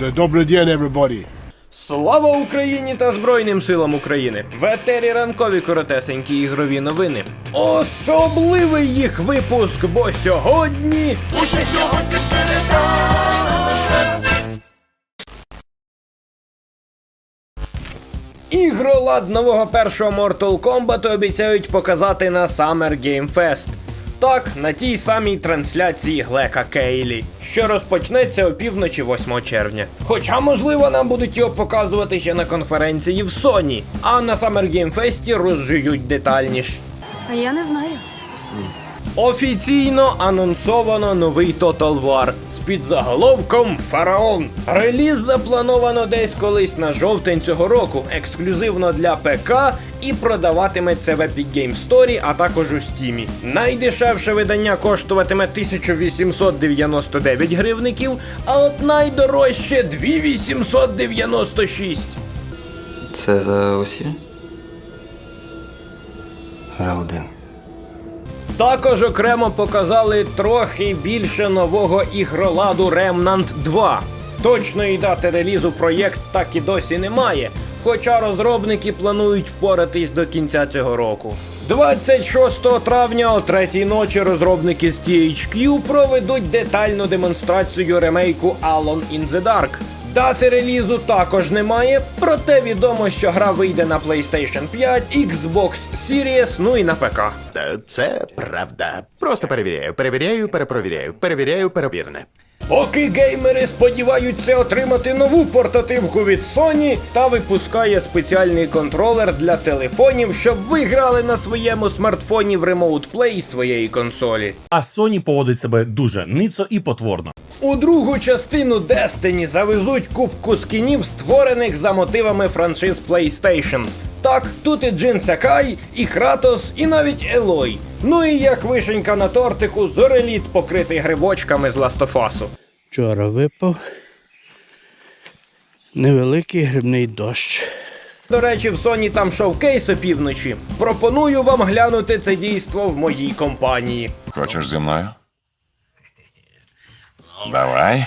Добрий день, everybody. Слава Україні та Збройним силам України! В етері ранкові коротесенькі ігрові новини. Особливий їх випуск, бо сьогодні. Ігролад нового першого Mortal Kombat обіцяють показати на Summer Game Fest. Так, на тій самій трансляції Глека Кейлі, що розпочнеться опівночі 8 червня. Хоча, можливо, нам будуть його показувати ще на конференції в Sony, а на Summer Game Fest розжують детальніше. А я не знаю. Офіційно анонсовано новий Total War з підзаголовком Фараон. Реліз заплановано десь колись на жовтень цього року, ексклюзивно для ПК і продаватиметься в Epic Game Store, а також у Steam. Найдешевше видання коштуватиме 1899 гривників, а от найдорожче 2896. Це за усі? За один. Також окремо показали трохи більше нового ігроладу Remnant 2. Точної дати релізу проєкт так і досі немає, хоча розробники планують впоратись до кінця цього року. 26 травня о третій ночі розробники з THQ проведуть детальну демонстрацію ремейку Alone in the Dark. Дати релізу також немає, проте відомо, що гра вийде на PlayStation 5, Xbox Series, ну і на ПК. Це правда. Просто перевіряю, перевіряю, перепровіряю, перевіряю, перевірне. Поки геймери сподіваються отримати нову портативку від Sony та випускає спеціальний контролер для телефонів, щоб ви грали на своєму смартфоні в Remote Play своєї консолі. А Sony поводить себе дуже ницо і потворно. У другу частину Destiny завезуть кубку скінів, створених за мотивами франшиз PlayStation. Так, тут і Джин Сакай, і Кратос, і навіть Елой. Ну і як вишенька на тортику, зореліт покритий грибочками з Ластофасу. Вчора випав невеликий грибний дощ. До речі, в Sony там шоу-кейс опівночі. Пропоную вам глянути це дійство в моїй компанії. Хочеш зі мною? Давай.